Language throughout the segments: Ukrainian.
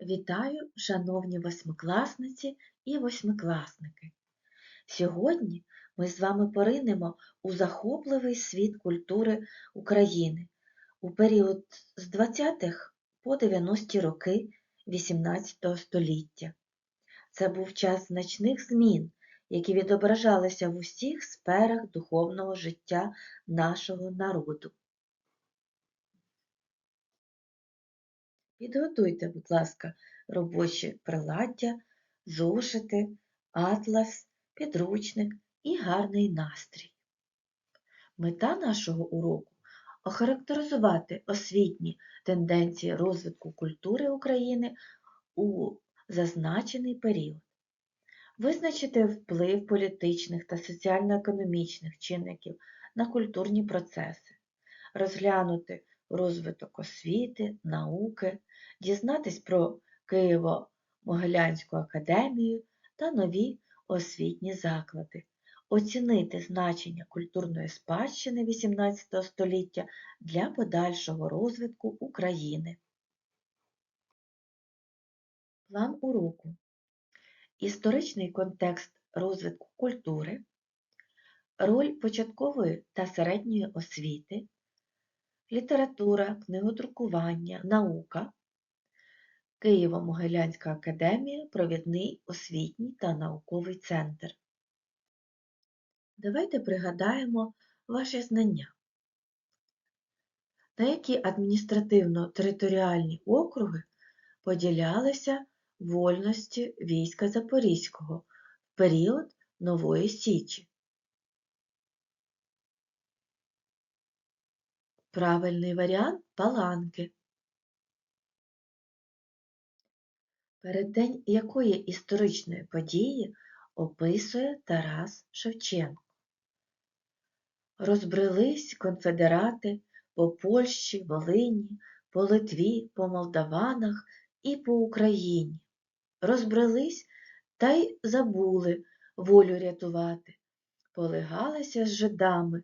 Вітаю, шановні восьмикласниці і восьмикласники! Сьогодні ми з вами поринемо у захопливий світ культури України у період з 20-х по 90-ті роки XVIII століття. Це був час значних змін, які відображалися в усіх сферах духовного життя нашого народу. Підготуйте, будь ласка, робочі приладдя, зошити, атлас, підручник і гарний настрій. Мета нашого уроку охарактеризувати освітні тенденції розвитку культури України у зазначений період, визначити вплив політичних та соціально-економічних чинників на культурні процеси, розглянути розвиток освіти, науки, дізнатись про Києво-Могилянську академію та нові освітні заклади, оцінити значення культурної спадщини XVIII століття для подальшого розвитку України. План уроку. Історичний контекст розвитку культури, роль початкової та середньої освіти, література, книгодрукування, наука, Києво-Могилянська академія, провідний освітній та науковий центр. Давайте пригадаємо ваші знання. На які адміністративно-територіальні округи поділялися вольності війська Запорізького в період Нової Січі? Правильний варіант паланки. Переддень якої історичної події описує Тарас Шевченко? Розбрелись конфедерати по Польщі, Волині, по Литві, по Молдаванах і по Україні. Розбрелись та й забули волю рятувати, полегалися з жидами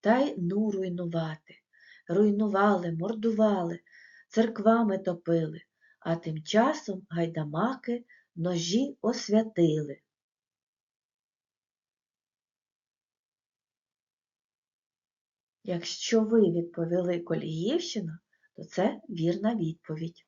та й ну руйнувати руйнували, мордували, церквами топили, а тим часом гайдамаки ножі освятили. Якщо ви відповіли Коліївщина, то це вірна відповідь.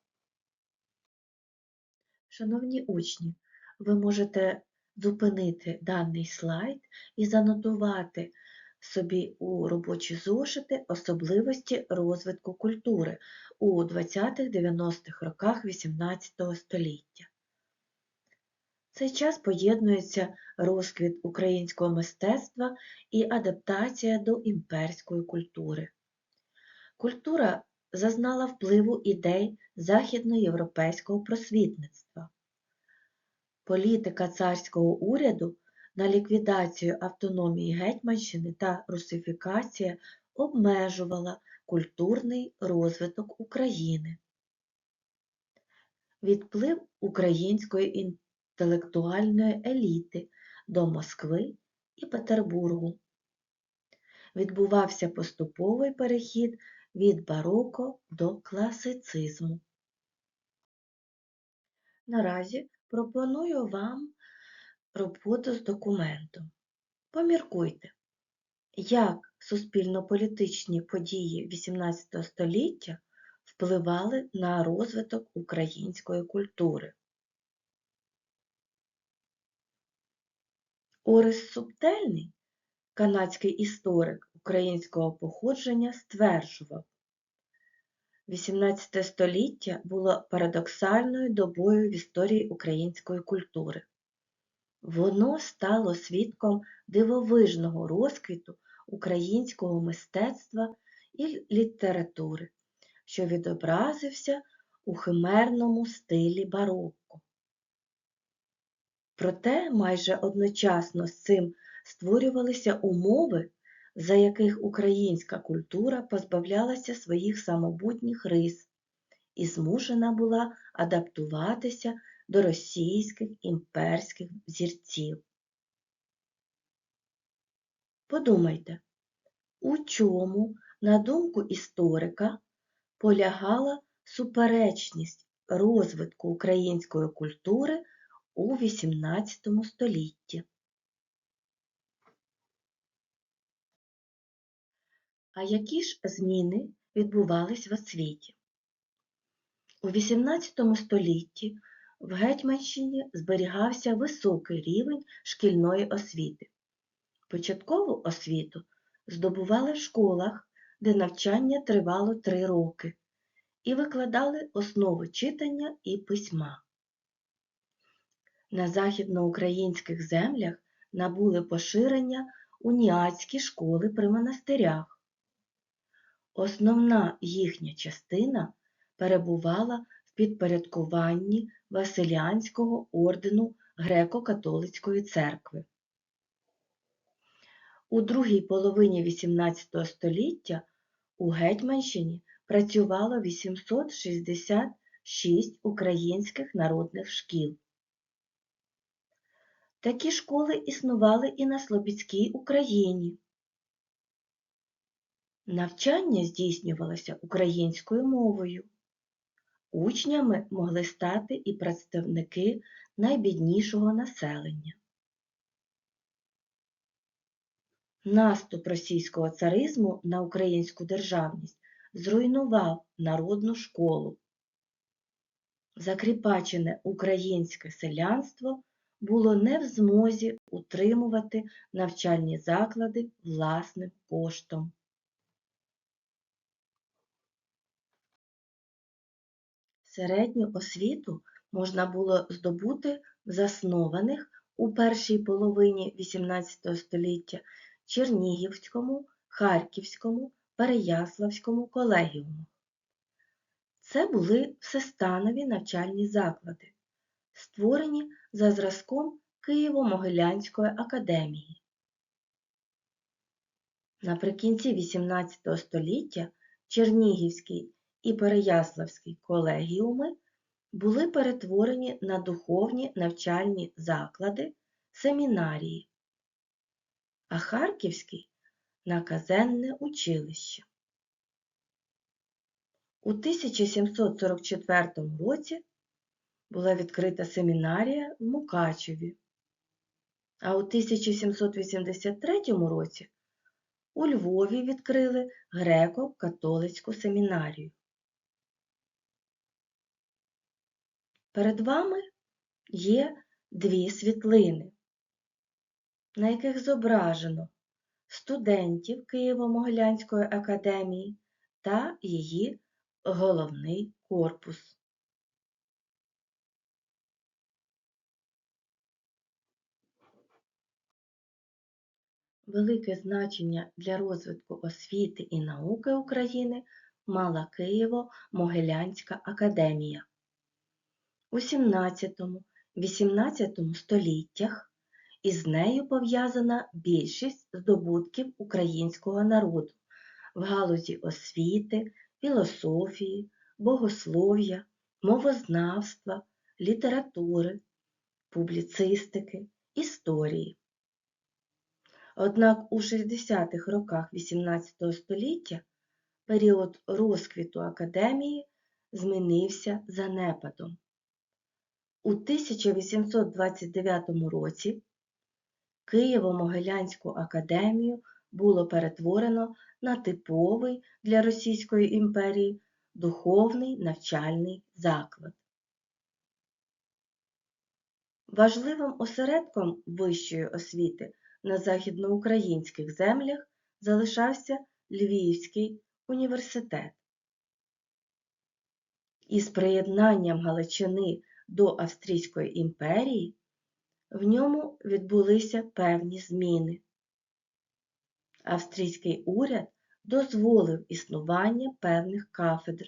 Шановні учні, ви можете зупинити даний слайд і занотувати собі у робочі зошити особливості розвитку культури у 20-90-х роках XVIII століття. В цей час поєднується розквіт українського мистецтва і адаптація до імперської культури. Культура зазнала впливу ідей західноєвропейського просвітництва. Політика царського уряду на ліквідацію автономії Гетьманщини та русифікація обмежувала культурний розвиток України. Відплив української інтелектуальної еліти до Москви і Петербургу. Відбувався поступовий перехід від бароко до класицизму. Наразі пропоную вам роботу з документом. Поміркуйте, як суспільно-політичні події XVIII століття впливали на розвиток української культури. Орис Субтельний, канадський історик українського походження, стверджував, XVIII століття було парадоксальною добою в історії української культури. Воно стало свідком дивовижного розквіту українського мистецтва і літератури, що відобразився у химерному стилі барокко. Проте майже одночасно з цим створювалися умови, за яких українська культура позбавлялася своїх самобутніх рис і змушена була адаптуватися до російських імперських взірців. Подумайте, у чому, на думку історика, полягала суперечність розвитку української культури у XVIII столітті. А які ж зміни відбувались в освіті? У XVIII столітті в Гетьманщині зберігався високий рівень шкільної освіти. Початкову освіту здобували в школах, де навчання тривало три роки, і викладали основи читання і письма. На західноукраїнських землях набули поширення уніатські школи при монастирях. Основна їхня частина перебувала в підпорядкуванні Василіанського ордену Греко-католицької церкви. У другій половині XVIII століття у Гетьманщині працювало 866 українських народних шкіл. Такі школи існували і на Слобідській Україні. Навчання здійснювалося українською мовою. Учнями могли стати і представники найбіднішого населення. Наступ російського царизму на українську державність зруйнував народну школу. Закріпачене українське селянство було не в змозі утримувати навчальні заклади власним коштом. Середню освіту можна було здобути в заснованих у першій половині XVIII століття Чернігівському, Харківському, Переяславському колегіумах. Це були всестанові навчальні заклади, створені за зразком Києво-Могилянської академії. Наприкінці XVIII століття Чернігівський і Переяславський колегіуми були перетворені на духовні навчальні заклади, семінарії, а Харківський на казенне училище. У 1744 році була відкрита семінарія в Мукачеві, а у 1783 році у Львові відкрили греко-католицьку семінарію. Перед вами є дві світлини, на яких зображено студентів Києво-Могилянської академії та її головний корпус. Велике значення для розвитку освіти і науки України мала Києво-Могилянська академія. У 17-18 століттях із нею пов'язана більшість здобутків українського народу в галузі освіти, філософії, богослов'я, мовознавства, літератури, публіцистики, історії. Однак у 60-х роках XVIII століття період розквіту академії змінився занепадом. У 1829 році Києво-Могилянську академію було перетворено на типовий для Російської імперії духовний навчальний заклад. Важливим осередком вищої освіти на західноукраїнських землях залишався Львівський університет. Із приєднанням Галичини до Австрійської імперії в ньому відбулися певні зміни. Австрійський уряд дозволив існування певних кафедр,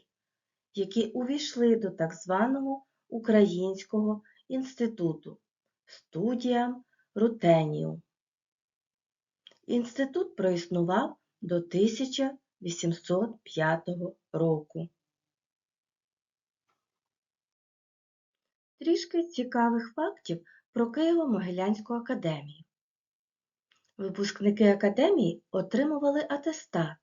які увійшли до так званого Українського інституту студіям Рутеніум. Інститут проіснував до 1805 року. Трішки цікавих фактів про Києво-Могилянську академію. Випускники академії отримували атестат,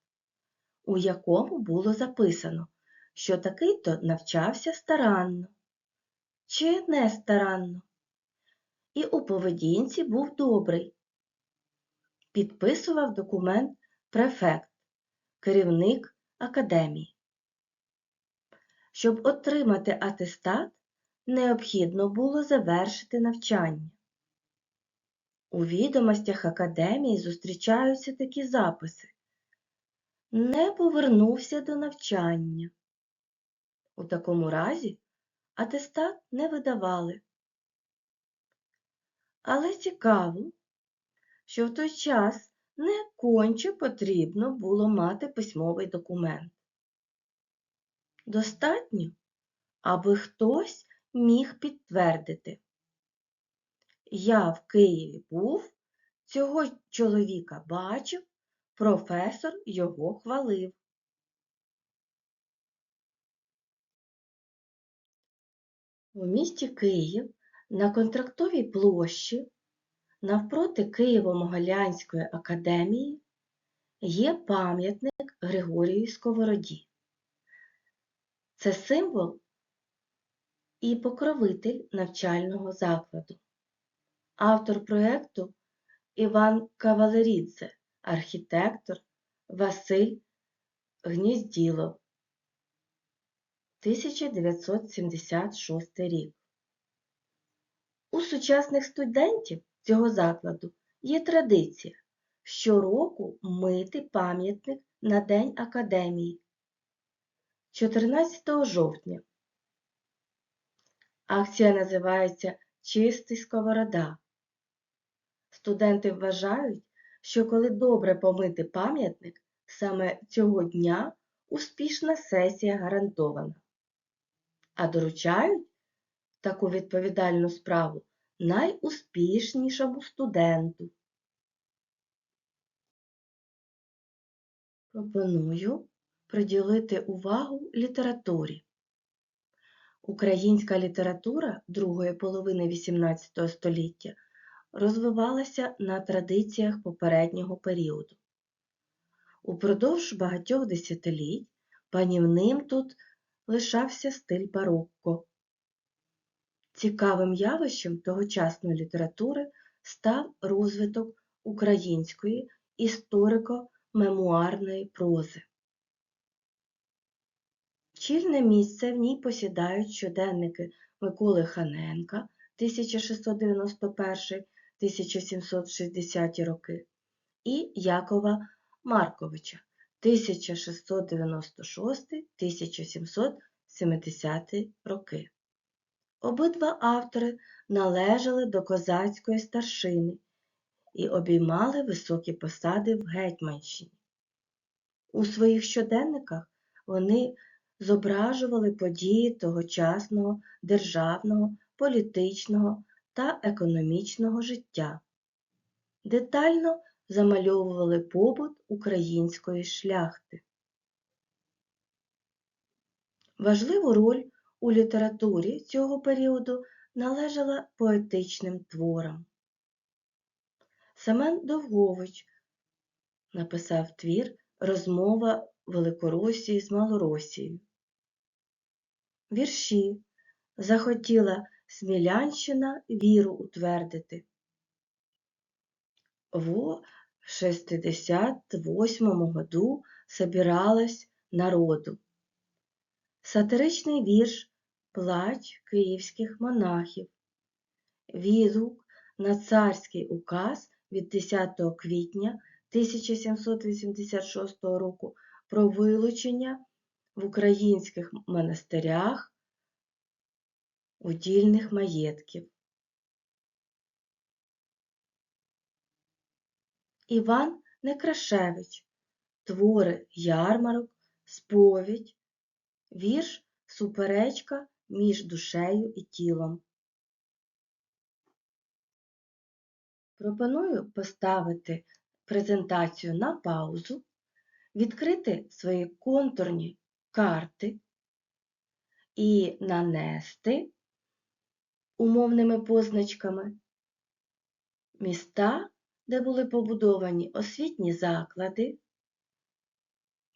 у якому було записано, що такий-то навчався старанно чи не старанно, і у поведінці був добрий. Підписував документ префект, керівник академії. Щоб отримати атестат, необхідно було завершити навчання. У відомостях академії зустрічаються такі записи. Не повернувся до навчання. У такому разі атестат не видавали. Але цікаво, що в той час не конче потрібно було мати письмовий документ. Достатньо, аби хтось міг підтвердити. Я в Києві був, цього чоловіка бачив, професор його хвалив. У місті Київ на контрактовій площі навпроти Києво-Могилянської академії є пам'ятник Григорію Сковороді. Це символ і покровитель навчального закладу. Автор проєкту Іван Кавалерідзе, архітектор Василь Гнізділов. 1976 рік. У сучасних студентів цього закладу є традиція щороку мити пам'ятник на День Академії 14 жовтня. Акція називається Чистий сковорода. Студенти вважають, що коли добре помити пам'ятник, саме цього дня успішна сесія гарантована. А доручають таку відповідальну справу найуспішнішому студенту. Пропоную приділити увагу літературі. Українська література другої половини XVIII століття розвивалася на традиціях попереднього періоду. Упродовж багатьох десятиліть панівним тут лишався стиль барокко. Цікавим явищем тогочасної літератури став розвиток української історико-мемуарної прози. Чільне місце в ній посідають щоденники Миколи Ханенка 1691-1760 роки і Якова Марковича 1696-1770 роки. Обидва автори належали до козацької старшини і обіймали високі посади в Гетьманщині. У своїх щоденниках вони зображували події тогочасного державного, політичного та економічного життя, детально замальовували побут української шляхти. Важливу роль у літературі цього періоду належала поетичним творам. Семен Довгович написав твір Розмова Великоросії з Малоросією. Вірші захотіла Смілянщина віру утвердити. В 68 году собиралась народу. Сатиричний вірш Плач київських монахів. Відгук на царський указ від 10 квітня 1786 року про вилучення в українських монастирях удільних маєтків. Іван Некрашевич Твори ярмарок, сповідь, вірш Суперечка між душею і тілом. Пропоную поставити презентацію на паузу, відкрити свої контурні карти і нанести умовними позначками міста, де були побудовані освітні заклади,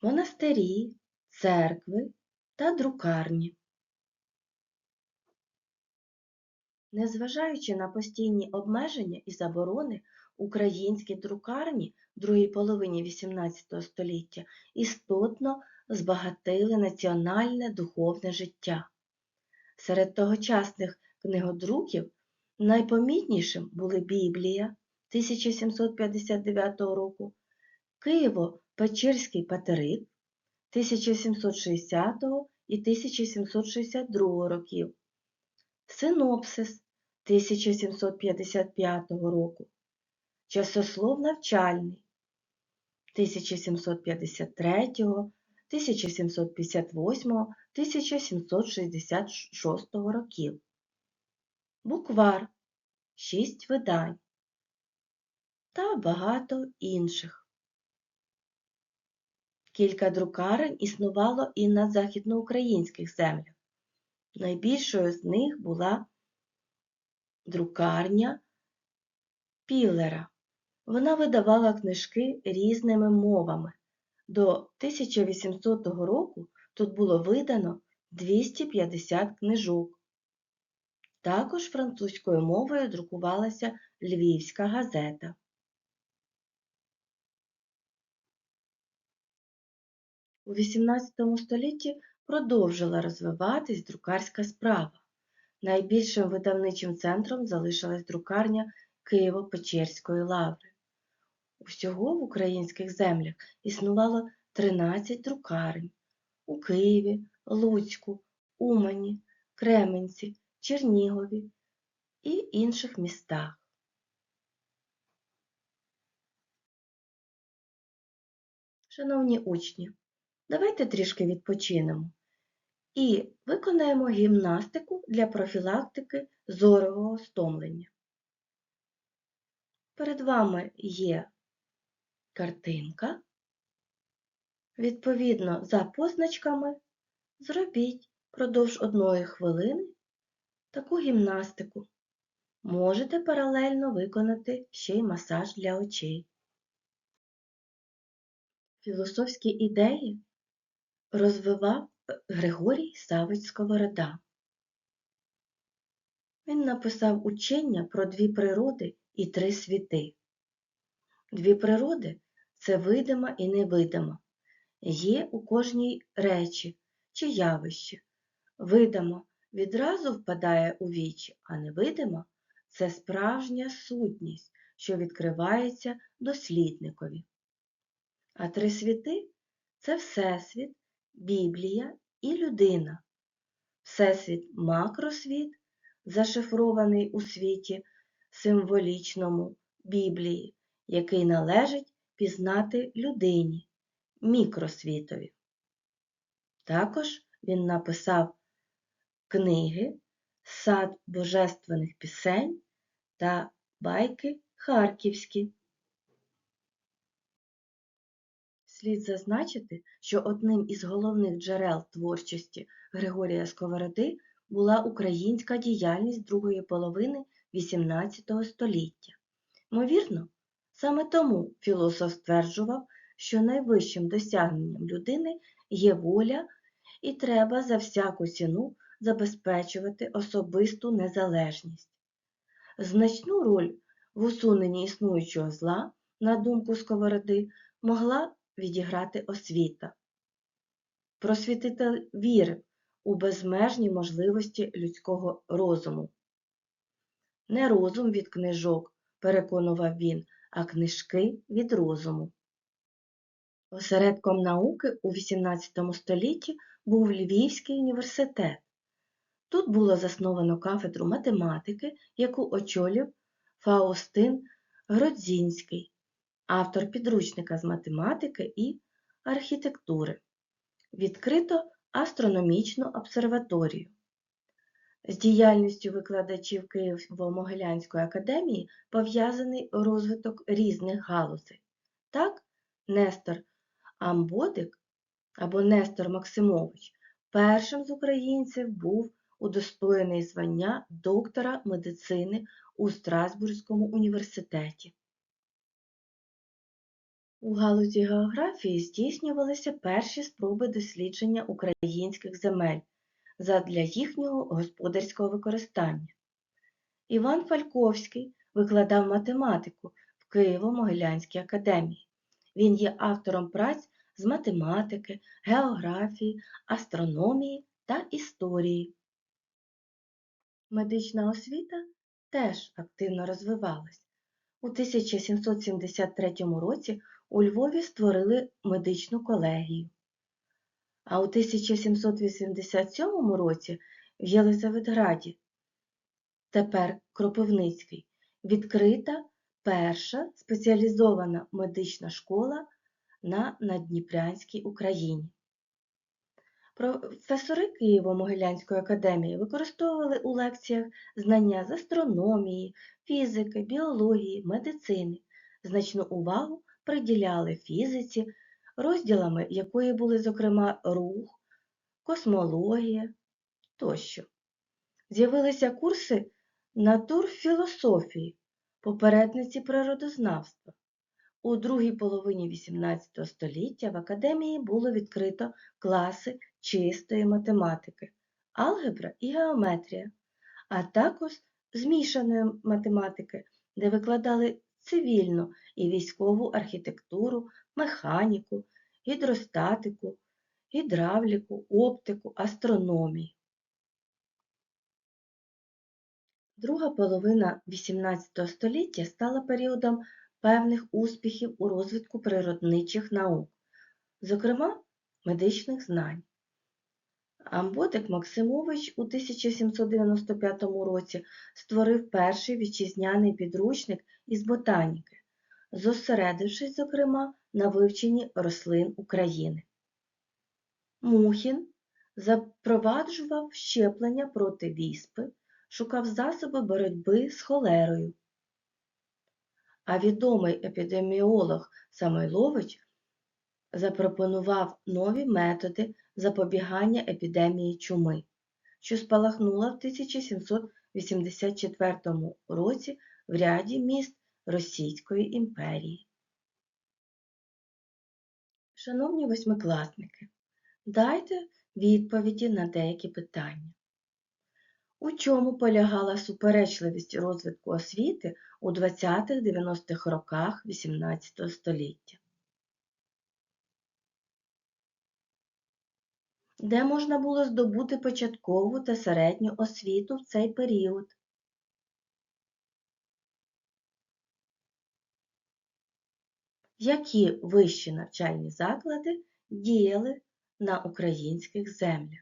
монастирі, церкви та друкарні. Незважаючи на постійні обмеження і заборони, українські друкарні в другій половині XVIII століття істотно збагатили національне духовне життя. Серед тогочасних книгодруків найпомітнішим були Біблія 1759 року, Києво-Печерський патерик 1760 і 1762 років, Синопсис 1755 року, Часослов навчальний 1753, 1758, 1766 років, Буквар 6 видань та багато інших. Кілька друкарень існувало і на західноукраїнських землях. Найбільшою з них була друкарня Пілера. Вона видавала книжки різними мовами. До 1800 року тут було видано 250 книжок. Також французькою мовою друкувалася Львівська газета. У XVIII столітті продовжила розвиватись друкарська справа. Найбільшим видавничим центром залишилась друкарня Києво-Печерської лаври. Усього в українських землях існувало 13 друкарень у Києві, Луцьку, Умані, Кременці, Чернігові і інших містах. Шановні учні, давайте трішки відпочинемо і виконаємо гімнастику для профілактики зорового стомлення. Перед вами є картинка. Відповідно, за позначками зробіть продовж одної хвилини таку гімнастику. Можете паралельно виконати ще й масаж для очей. Філософські ідеї розвивав Григорій Савич Сковорода. Він написав учення про дві природи і три світи. Дві природи це видима і невидима. Є у кожній речі чи явищі. Видимо відразу впадає у вічі, а невидима це справжня сутність, що відкривається дослідникові. А три світи це Всесвіт, Біблія і людина. Всесвіт макросвіт, зашифрований у світі символічному Біблії, який належить пізнати людині, мікросвітові. Також він написав книги Сад божественних пісень та байки харківські. Слід зазначити, що одним із головних джерел творчості Григорія Сковороди була українська діяльність другої половини XVIII століття. Ймовірно, саме тому філософ стверджував, що найвищим досягненням людини є воля і треба за всяку ціну забезпечувати особисту незалежність. Значну роль в усуненні існуючого зла, на думку Сковороди, могла відіграти освіта. Просвітитель вірив у безмежні можливості людського розуму. Не розум від книжок, переконував він, а книжки від розуму. Осередком науки у XVIII столітті був Львівський університет. Тут було засновано кафедру математики, яку очолив Фаустин Гродзінський, автор підручника з математики і архітектури. Відкрито астрономічну обсерваторію. З діяльністю викладачів Києво-Могилянської академії пов'язаний розвиток різних галузей. Так, Нестор Амбодик або Нестор Максимович першим з українців був удостоєний звання доктора медицини у Страсбурзькому університеті. У галузі географії здійснювалися перші спроби дослідження українських земель задля їхнього господарського використання. Іван Фальковський викладав математику в Києво-Могилянській академії. Він є автором праць з математики, географії, астрономії та історії. Медична освіта теж активно розвивалась. У 1773 році у Львові створили медичну колегію. А у 1787 році в Єлизаветграді, тепер Кропивницький, відкрита перша спеціалізована медична школа на Надніпрянській Україні. Професори Києво-Могилянської академії використовували у лекціях знання з астрономії, фізики, біології, медицини. Значну увагу приділяли фізиці, розділами якої були, зокрема, рух, космологія тощо. З'явилися курси натурфілософії, попередниці природознавства. У другій половині XVIII століття в академії було відкрито класи чистої математики, алгебра і геометрія, а також змішаної математики, де викладали цивільну і військову архітектуру, механіку, гідростатику, гідравліку, оптику, астрономію. Друга половина XVIII століття стала періодом певних успіхів у розвитку природничих наук, зокрема медичних знань. Амботик Максимович у 1795 році створив перший вітчизняний підручник із ботаніки, зосередившись, зокрема, на вивченні рослин України. Мухін запроваджував щеплення проти віспи, шукав засоби боротьби з холерою. А відомий епідеміолог Самойлович запропонував нові методи запобігання епідемії чуми, що спалахнула в 1784 році в ряді міст Російської імперії. Шановні восьмикласники, дайте відповіді на деякі питання. У чому полягала суперечливість розвитку освіти у 20-90-х роках XVIII століття? Де можна було здобути початкову та середню освіту в цей період? Які вищі навчальні заклади діяли на українських землях?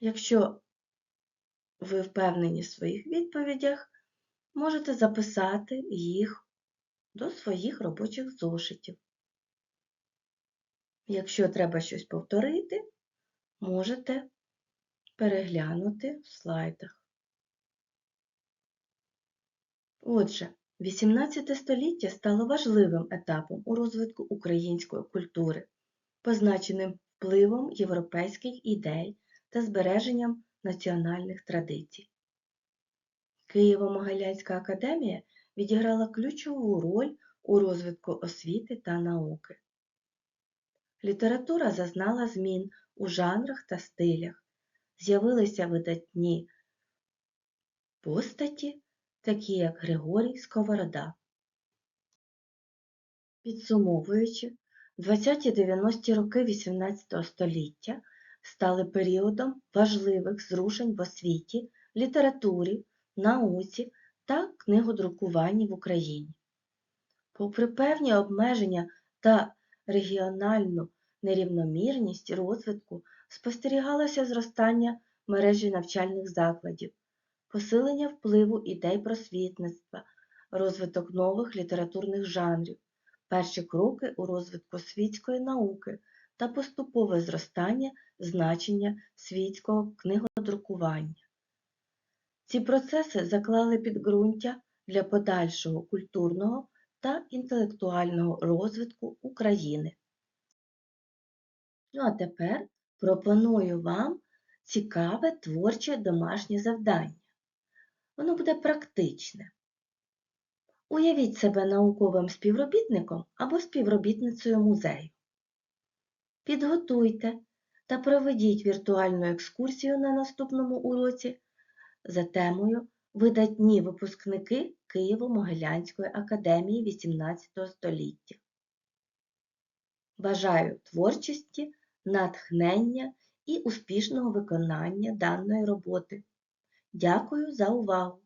Якщо ви впевнені в своїх відповідях, можете записати їх до своїх робочих зошитів. Якщо треба щось повторити, можете переглянути в слайдах. Отже, 18 століття стало важливим етапом у розвитку української культури, позначеним впливом європейських ідей та збереженням національних традицій. Києво-Могилянська академія відіграла ключову роль у розвитку освіти та науки. Література зазнала змін у жанрах та стилях, з'явилися видатні постаті, такі як Григорій Сковорода. Підсумовуючи, 20-90 роки XVIII століття стали періодом важливих зрушень в освіті, літературі, науці та книгодрукуванні в Україні. Попри певні обмеження та регіональну нерівномірність розвитку, спостерігалося зростання мережі навчальних закладів, посилення впливу ідей просвітництва, розвиток нових літературних жанрів, перші кроки у розвитку світської науки та поступове зростання значення світського книгодрукування. Ці процеси заклали підґрунтя для подальшого культурного та інтелектуального розвитку України. Ну а тепер пропоную вам цікаве творче домашнє завдання. Воно буде практичне. Уявіть себе науковим співробітником або співробітницею музею. Підготуйте та проведіть віртуальну екскурсію на наступному уроці за темою Видатні випускники Києво-Могилянської академії XVIII століття. Бажаю творчості, натхнення і успішного виконання даної роботи. Дякую за увагу!